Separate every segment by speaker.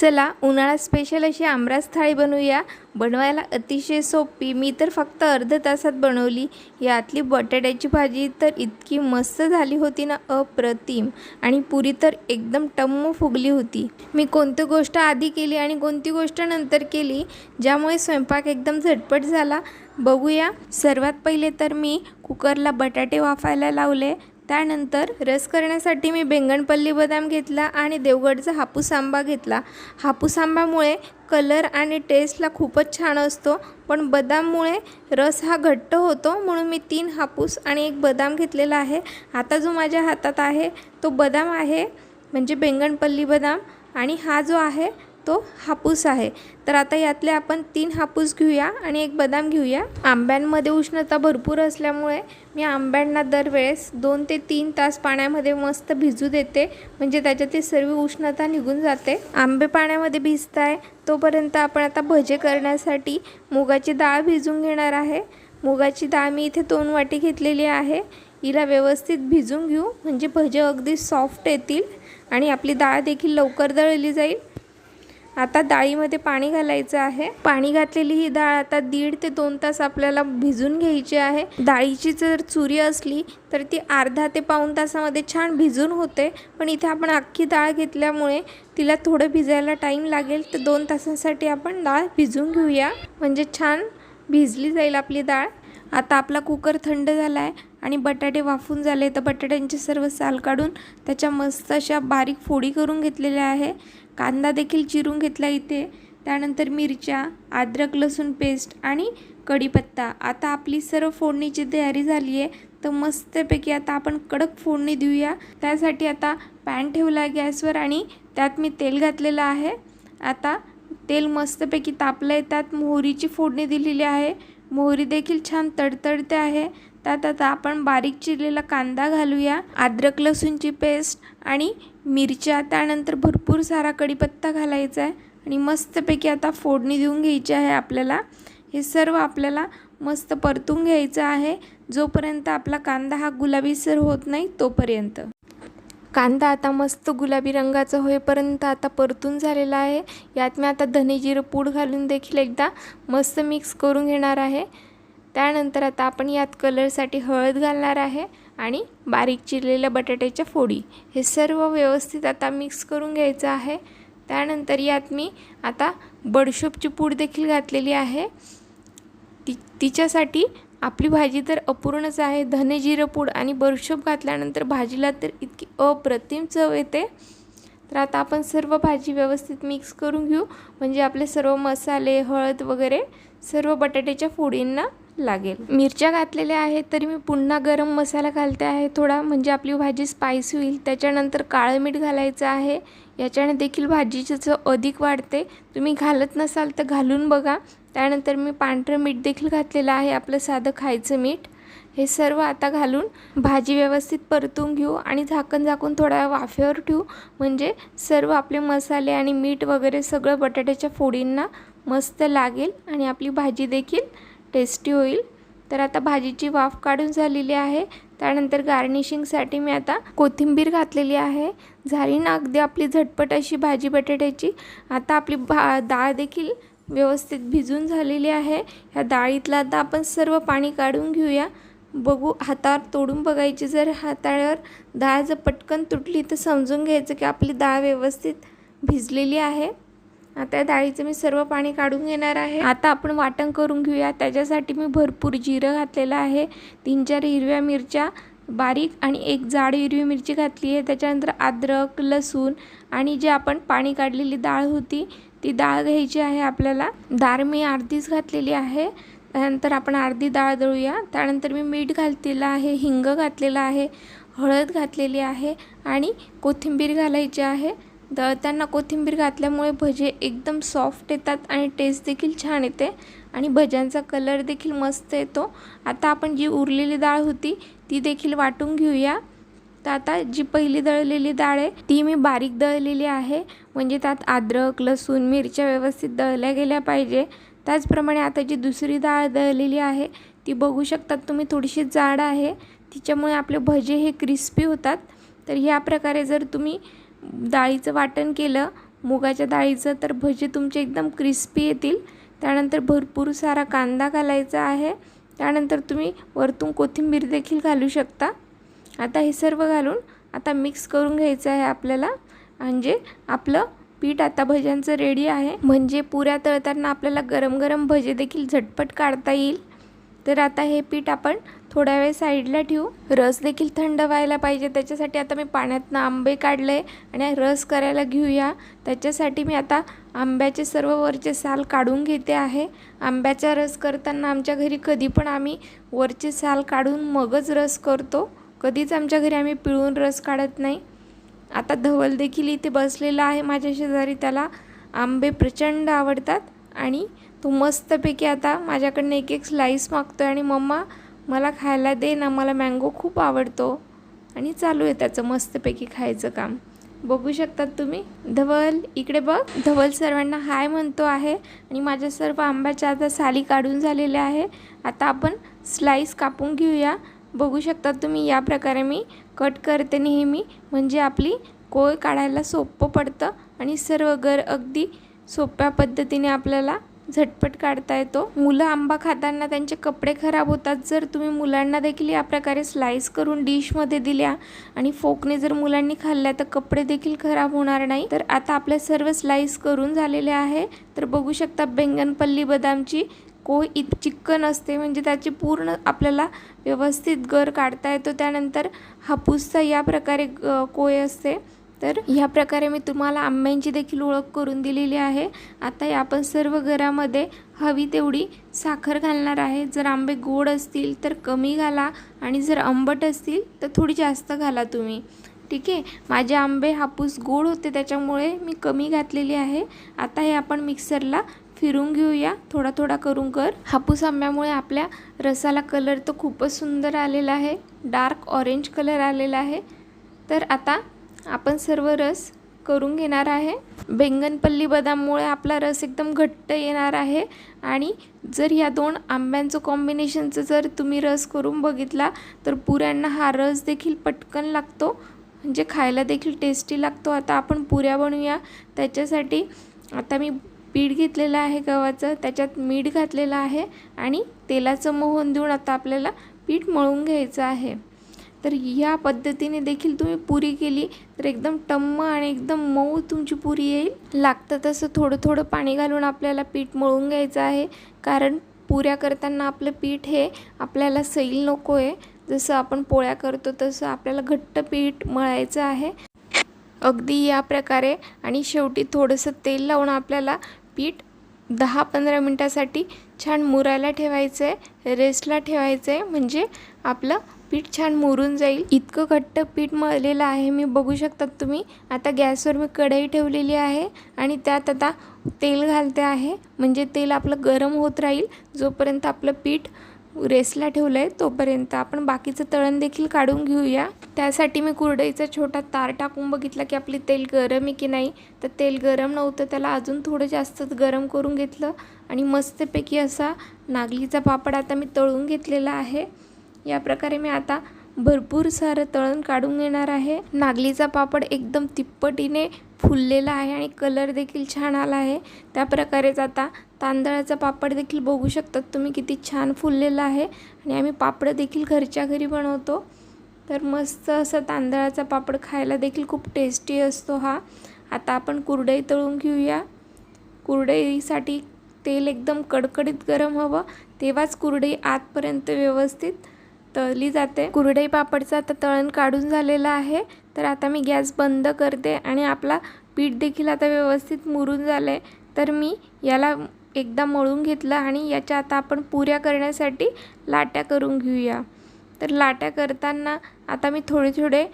Speaker 1: चला उन्हाळा स्पेशल अशी आमरास थाळी बनवूया. बनवायला अतिशय सोपी. मी तर फक्त अर्ध्या तासात बनवली. यातली बटाट्याची भाजी तर इतकी मस्त झाली होती ना अप्रतिम. आणि पुरी तर एकदम टम्म फुगली होती. मी कोणती गोष्ट आधी केली आणि कोणती गोष्ट नंतर केली ज्यामुळे स्वयंपाक एकदम झटपट झाला? बघूया. सर्वात पहिले तर मी कुकरला बटाटे वाफायला लावले. त्यानंतर रस करण्यासाठी मी बेंगणपल्ली बदाम घेतला आणि देवगडचा हापूस आंबा घेतला. हापूस आंबामुळे कलर आणि टेस्टला खूपच छान असतो पण बदाममुळे रस हा घट्ट होतो म्हणून मी तीन हापूस आणि एक बदाम घेतलेला आहे. आता जो माझ्या हातात आहे तो बदाम आहे म्हणजे बेंगणपल्ली बदाम. आणि हा जो आहे तो हापूस आहे. तर आता यातले आपण तीन हापूस घेऊया आणि एक बदाम घेऊया. आंब्यांमध्ये उष्णता भरपूर असल्यामुळे मी आंब्यांना दरवेळेस दोन ते तीन तास पाण्यामध्ये मस्त भिजू देते. म्हणजे त्याच्यातील सर्व उष्णता निघून जाते. आंबे पाण्यामध्ये भिजत आहे तोपर्यंत आपण आता भजे करण्यासाठी मुगाची डाळ भिजून घेणार आहे. मुगाची डाळ मी इथे दोन वाटी घेतलेली आहे. हिला व्यवस्थित भिजून घेऊ. म्हणजे भजे अगदी सॉफ्ट येतील आणि आपली डाळ देखील लवकर दळली जाईल. आता डाळीमध्ये पाणी घालायचं आहे. पाणी घातलेली ही डाळ आता दीड ते दोन तास आपल्याला भिजून घ्यायची आहे. डाळीची जर चुरी असली तर ती अर्धा ते पाऊण तासामध्ये छान भिजून होते. पण इथे आपण अख्खी डाळ घेतल्यामुळे तिला थोडं भिजायला टाईम लागेल तर दोन तासासाठी आपण डाळ भिजून घेऊया. म्हणजे छान भिजली जाईल आपली डाळ. आता आपला कुकर थंड झाला आहे आणि बटाटे वाफून झाले तर बटाट्यांचे सर्व साल काढून त्याच्या मस्त अशा बारीक फोडी करून घेतलेल्या आहे. कांदा देखील चिरून घेतला इथे. त्यानंतर मिरच्या अद्रक लसूण पेस्ट आणि कढीपत्ता. आता आपली सर्व फोडणीची तयारी झाली आहे. तर मस्तपैकी आता आपण कडक फोडणी देऊया. त्यासाठी आता पॅन ठेवला आहे गॅसवर आणि त्यात मी तेल घातलेलं आहे. आता तेल मस्तपैकी तापलं आहे. त्यात मोहरीची फोडणी दिलेली आहे. मोहरी देखील छान तडतडते आहे. त्यात आता आपण बारीक चिरलेला कांदा घालूया अद्रक लसूणची पेस्ट आणि मिरच्या त्यानंतर भरपूर सारा कढीपत्ता घालायचा आहे आणि मस्तपैकी आता फोडणी देऊन घ्यायची आहे आपल्याला. हे सर्व आपल्याला मस्त परतून घ्यायचं आहे. जोपर्यंत आपला कांदा हा गुलाबीसर होत नाही तोपर्यंत. कांदा आता मस्त गुलाबी रंगाचा होईपर्यंत आता परतून झालेला आहे. यात मी आता धने जिरं पूड घालून देखील एकदा मस्त मिक्स करून घेणार आहे. त्यानंतर आता आपण यात कलरसाठी हळद घालणार आहे आणि बारीक चिरलेल्या बटाट्याच्या फोडी. हे सर्व व्यवस्थित आता मिक्स करून घ्यायचं आहे. त्यानंतर यात मी आता बडशोपची पूड देखील घातलेली आहे. ती तिच्यासाठी आपली भाजी तर अपूर्णच आहे. धने जिरं पूड आणि बडशोप घातल्यानंतर भाजीला तर इतकी अप्रतिम चव येते. तर आता आपण सर्व भाजी व्यवस्थित मिक्स करून घेऊ. म्हणजे आपले सर्व मसाले हळद वगैरे सर्व बटाट्याच्या फोडींना लागेल. मिरच्या घातलेल्या आहेत तरी मी पुन्हा गरम मसाला घालते आहे थोडा. म्हणजे आपली भाजी स्पायसी होईल. त्याच्यानंतर काळं मीठ घालायचं आहे. याच्याने देखील भाजीची चव अधिक वाढते. तुम्ही घालत नसाल तर घालून बघा. त्यानंतर मी पांढरं मीठ देखील घातलेलं आहे आपलं साधं खायचं मीठ. हे सर्व आता घालून भाजी व्यवस्थित परतून घेऊ आणि झाकण झाकून थोड्या वाफेवर ठेवू. म्हणजे सर्व आपले मसाले आणि मीठ वगैरे सगळं बटाट्याच्या फोडींना मस्त लागेल आणि आपली भाजी देखील टेस्टी होईल. तर आता भाजीची वाफ काढून झालेली आहे. त्यानंतर गार्निशिंगसाठी मी आता कोथिंबीर घातलेली आहे. झाली ना अगदी आपली झटपट अशी भाजी बटाट्याची. आता आपली भा डाळ देखील व्यवस्थित भिजून झालेली आहे. ह्या डाळीतलं आता आपण सर्व पाणी काढून घेऊया. बघू हातावर तोडून बघायची. जर हाताळ्यावर डाळ जर पटकन तुटली तर समजून घ्यायचं की आपली डाळ व्यवस्थित भिजलेली आहे. आता डाळीचं मी सर्व पाणी काढून घेणार आहे. आता आपण वाटण करून घेऊया. त्याच्यासाठी मी भरपूर जिरं घातलेलं आहे. तीन चार हिरव्या मिरच्या बारीक आणि एक जाड हिरवी मिरची घातली आहे. त्याच्यानंतर अद्रक लसूण आणि जे आपण पाणी काढलेली डाळ होती ती डाळ घ्यायची आहे आपल्याला. डाळ मी अर्धीच घातलेली आहे. त्यानंतर आपण अर्धी डाळ दळूया. त्यानंतर मी मीठ घातलेलं आहे हिंग घातलेलं आहे हळद घातलेली आहे आणि कोथिंबीर घालायची आहे. दळताना कोथिंबीर घातल्यामुळे भजे एकदम सॉफ्ट येतात आणि टेस्ट देखील छान येते आणि भज्यांचा कलर देखील मस्त येतो. आता आपण जी उरलेली डाळ होती ती देखील वाटून घेऊया. तर आता जी पहिली दळलेली डाळ आहे ती मी बारीक दळलेली आहे. म्हणजे त्यात अद्रक लसूण मिरच्या व्यवस्थित दळल्या गेल्या पाहिजे. त्याचप्रमाणे आता जी दुसरी डाळ दळलेली आहे ती बघू शकतात तुम्ही थोडीशी जाड आहे. तिच्यामुळे आपले भजे हे क्रिस्पी होतात. तर ह्या प्रकारे जर तुम्ही डाळीचं वाटण केलं मुगाच्या डाळीचं तर भजे तुमचे एकदम क्रिस्पी येतील. त्यानंतर भरपूर सारा कांदा घालायचा आहे. त्यानंतर तुम्ही वरतून कोथिंबीर देखील घालू शकता. आता हे सर्व घालून आता मिक्स करून घ्यायचं आहे आपल्याला. म्हणजे आपलं पीठ आता भज्यांचं रेडी आहे. म्हणजे पुऱ्या तळताना आपल्याला गरम गरम भजे देखील झटपट काढता येईल. तर आता हे पीठ आपण थोड्या वेळ साईडला ठेवू. रस देखील थंड व्हायला पाहिजे. त्याच्यासाठी आता मी पाण्यातनं आंबे काढले आणि रस करायला घेऊया. त्याच्यासाठी मी आता आंब्याचे सर्व वरचे साल काढून घेते आहे. आंब्याचा रस करताना आमच्या घरी कधी पण आम्ही वरचे साल काढून मगच रस करतो. कधीच आमच्या घरी आम्ही पिळून रस काढत नाही. आता धवल देखील इथे बसलेला आहे माझ्या शेजारी. त्याला आंबे प्रचंड आवडतात आणि तो मस्तपैकी आता माझ्याकडनं एक एक स्लाईस मागतो आहे आणि मम्मा मला खायला दे ना मला मँगो खूप आवडतो. आणि चालू आहे त्याचं मस्तपैकी खायचं काम. बघू शकतात तुम्ही धवल इकडे बघ. धवल सर्वांना हाय म्हणतो आहे आणि माझ्या सर्व आंब्याच्या आता साली काढून झालेल्या आहे. आता आपण स्लाईस कापून घेऊया. बघू शकता तुम्ही या प्रकारे मी कट करते नेहमी. म्हणजे आपली कोय काढायला सोपं पडतं आणि सर्व गर अगदी सोप्या पद्धतीने आपल्याला झटपट काढता येतो. मुलं आंबा खाताना त्यांचे कपडे खराब होतात. जर तुम्ही मुलांना देखील या प्रकारे स्लाईस करून डिशमध्ये दिल्या आणि फोकने जर मुलांनी खाल्ल्या तर कपडे देखील खराब होणार नाही. तर आता आपल्या सर्व स्लाईस करून झालेले आहे. तर बघू शकता बेंगनपल्ली बदामची कोय इत चिक्कन असते म्हणजे त्याची पूर्ण आपल्याला व्यवस्थित गर काढता येतो. त्यानंतर हापूसचा या प्रकारे ग- कोय असते. तर ह्या प्रकारे मी तुम्हाला आंब्यांची देखील ओळख करून दिलेली आहे. आता आपण सर्व घरामध्ये हवी तेवढी साखर घालणार आहे. जर आंबे गोड असतील तर कमी घाला आणि जर आंबट असतील तर थोडी जास्त घाला तुम्ही. ठीक आहे? माझे आंबे हापूस गोड होते त्याच्यामुळे मी कमी घातलेली आहे. आता हे आपण मिक्सरला फिरून घेऊया. थोडा थोडा करून कर. हापूस आंब्यामुळे आपल्या रसाला कलर तर खूपच सुंदर आलेला आहे. डार्क ऑरेंज कलर आलेला आहे. तर आता आपण सर्व रस करून घेणार आहे. बेंगनपल्ली बदाममुळे आपला रस एकदम घट्ट येणार आहे. आणि जर ह्या दोन आंब्यांचं कॉम्बिनेशनचं जर तुम्ही रस करून बघितला तर पुऱ्यांना हा रस देखील पटकन लागतो. म्हणजे खायला देखील टेस्टी लागतो. आता आपण पुऱ्या बनवूया. त्याच्यासाठी आता मी पीठ घेतलेलं आहे गव्हाचं त्याच्यात मीठ घातलेलं आहे आणि तेलाचं मोहन देऊन आता आपल्याला पीठ मळून घ्यायचं आहे. तर ह्या पद्धतीने देखील तुम्ही पुरी केली तर एकदम टम्म आणि एकदम मऊ तुमची पुरी येईल. लागतं तसं थोडं थोडं पाणी घालून आपल्याला पीठ मळून घ्यायचं आहे. कारण पुऱ्या करताना आपलं पीठ हे आपल्याला सैल नको आहे जसं आपण पोळ्या करतो तसं आपल्याला घट्ट पीठ मळायचं आहे. अगदी या प्रकारे आणि शेवटी थोडंसं तेल लावून आपल्याला पीठ दहा पंधरा मिनटासाठी छान मुरायला ठेवायचं आहे रेस्टला ठेवायचं आहे म्हणजे आपलं पीठ छान मुरून जाईल. इतकं घट्ट पीठ मळलेलं आहे मी बघू शकतात तुम्ही. आता गॅसवर मी कढई ठेवलेली आहे आणि त्यात आता तेल घालते आहे. म्हणजे तेल आपलं गरम होत राहील जोपर्यंत आपलं पीठ रेसला ठेवलं आहे तोपर्यंत. आपण बाकीचं तळण देखील काढून घेऊया. त्यासाठी मी कुरडईचा छोटा तार टाकून बघितला की आपली तेल गरम आहे की नाही. तर तेल गरम नव्हतं त्याला अजून थोडं जास्तच गरम करून घेतलं. आणि मस्तपैकी असा नागलीचा पापड आता मी तळून घेतलेला आहे. या प्रकारे मी आता भरपूर सारं तळण काढून घेणार आहे. नागलीचा पापड एकदम तिप्पटीने फुललेला आहे आणि कलर देखील छान आला आहे. त्या प्रकारेच आता तांदळाचा पापड देखील बघू शकतात. तुम्ही किती छान फुललेला आहे. आणि आम्ही पापड देखील घरच्या घरी बनवतो. तर मस्त असं तांदळाचा पापड खायला देखील खूप टेस्टी असतो हा. आता आपण कुरडई तळून घेऊया. कुरडईसाठी तेल एकदम कडकडीत गरम हवं. तेव्हाच कुरडई आतपर्यंत व्यवस्थित तळली जाते. कुरडई पापडचं आता तळण काढून झालेलं आहे. तर आता मी गॅस बंद करते आणि आपला पीठ देखील आता व्यवस्थित मुरून झालं आहे तर मी याला एकदा मळून घेतलं आणि याच्या आता आपण पुऱ्या करण्यासाठी लाट्या करून घेऊया. तर लाट्या करताना आता मी थोडे थोडे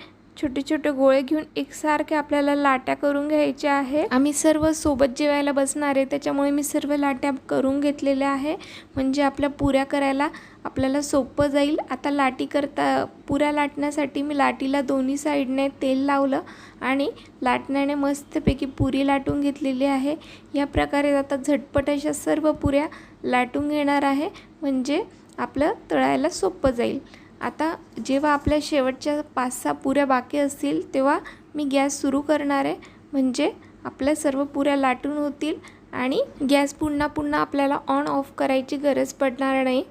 Speaker 1: छोटे छोटे गोळे घेऊन एकसारखे आपल्याला लाट्या करून घ्यायच्या आहे. आम्ही सर्व सोबत जेवायला बसणार आहे त्याच्यामुळे मी सर्व लाट्या करून घेतलेल्या आहे. म्हणजे आपल्या पुऱ्या करायला आपल्याला सोपं जाईल. आता लाटी करता पुऱ्या लाटण्यासाठी मी लाटीला दोन्ही साईडने तेल लावलं आणि लाटण्याने मस्तपैकी पुरी लाटून घेतलेली आहे. या प्रकारे आता झटपट अशा सर्व पुऱ्या लाटून घेणार आहे. म्हणजे आपलं तळायला सोपं जाईल. आता जेव्हा आपल्या शेवटच्या पाच सहा पुऱ्या बाकी असतील तेव्हा मी गॅस सुरू करणार आहे. म्हणजे आपल्या सर्व पुऱ्या लाटून होतील आणि गॅस पुन्हा पुन्हा आपल्याला ऑन ऑफ करायची गरज पडणार नाही.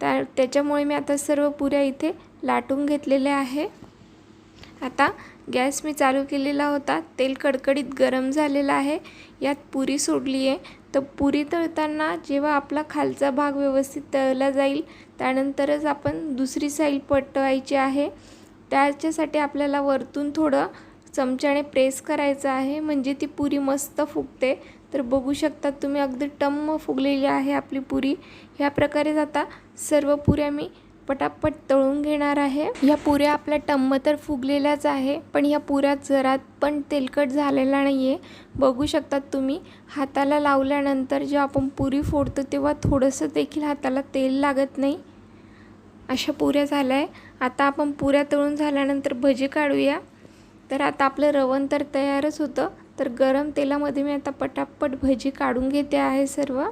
Speaker 1: त्या त्याच्यामुळे मी आता सर्व पुऱ्या इथे लाटून घेतलेल्या आहे. आता गॅस मी चालू केलेला होता. तेल कडकडीत गरम झालेलं आहे. यात पुरी सोडली आहे. तर पुरी तळताना जेव्हा आपला खालचा भाग व्यवस्थित तळला जाईल त्यानंतरच आपण दुसरी साईड पटवायची आहे. त्याच्यासाठी आपल्याला वरतून थोडं चमच्याने प्रेस करायचं आहे. म्हणजे ती पुरी मस्त फुगते. तर बघू शकता तुम्ही अगदी टम्म फुगलेली आहे आपली पुरी. ह्या प्रकारे आता सर्व पुऱ्या मी पटापट तळून घेणार आहे. ह्या पुऱ्या आपल्या टम्म तर फुगलेल्याच आहे पण ह्या पुऱ्या जरात पण तेलकट झालेला नाही आहे बघू शकतात तुम्ही हाताला लावल्यानंतर जेव्हा आपण पुरी फोडतो तेव्हा थोडंसं देखील हाताला तेल लागत नाही. अशा पुऱ्या झाल्या आहे आता आपण पुऱ्या तळून झाल्यानंतर भजी काढूया. तर आता आपलं रवण तर तयारच होतं. तर गरम तेलामध्ये मी आता पटापट भजी काढून घेते आहे सर्व.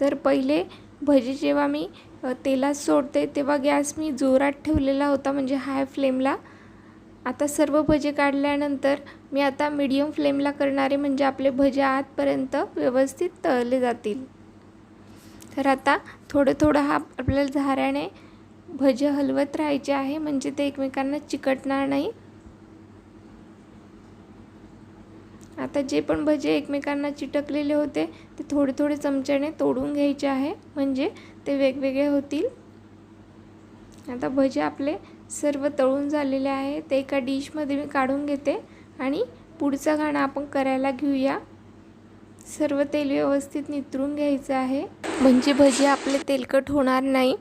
Speaker 1: तर पहिले भजी जेव्हा मी तेलात सोडते तेव्हा गॅस मी जोरात ठेवलेला होता म्हणजे हाय फ्लेमला. आता सर्व भजे काढल्यानंतर मी आता मीडियम फ्लेमला करणारे म्हणजे आपले भजे आतपर्यंत व्यवस्थित तळले जातील. तर आता थोडं थोडं हा आपल्याला झाऱ्याने भजे हलवत राहायचे आहे म्हणजे ते एकमेकांना चिकटणार नाही. आता जे पण भजे एकमेकांना चिटकलेले होते ते थोडे थोडे चमच्याने तोडून घ्यायचे आहे. म्हणजे ते वेगवेगळे होतील. आता भजे आपले सर्व तळून झालेले आहे. ते एका डिशमध्ये मी काढून घेते आणि पुढचा घाणा आपण करायला घेऊया. सर्व तेल व्यवस्थित नितरून घ्यायचं आहे. म्हणजे भजे आपले तेलकट होणार नाही.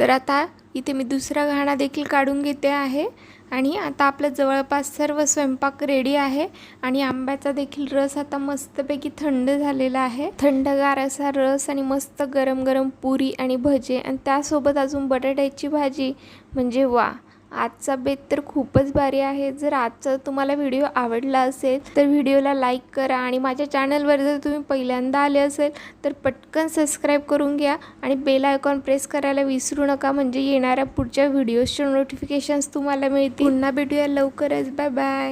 Speaker 1: तर आता इथे मी दुसरा घाणा देखील काढून घेते आहे. आणि आता आपलं जवळपास सर्व स्वयंपाक रेडी आहे. आणि आंब्याचा देखील रस आता मस्तपैकी थंड झालेला आहे. थंडगार असा रस आणि मस्त गरम गरम पुरी आणि भजे आणि त्यासोबत अजून बटाट्याची भाजी म्हणजे वा. आजचा बेत तर खूपच भारी आहे. जर आजचा तुम्हाला व्हिडिओ आवडला असेल तर व्हिडिओला लाईक करा आणि माझ्या चॅनलवर जर तुम्ही पहिल्यांदा आले असेल तर पटकन सबस्क्राईब करून घ्या आणि बेल आयकॉन प्रेस करायला विसरू नका. म्हणजे येणाऱ्या पुढच्या व्हिडिओजचे नोटिफिकेशन्स तुम्हाला मिळतील. पुन्हा भेटूया लवकरच. Bye bye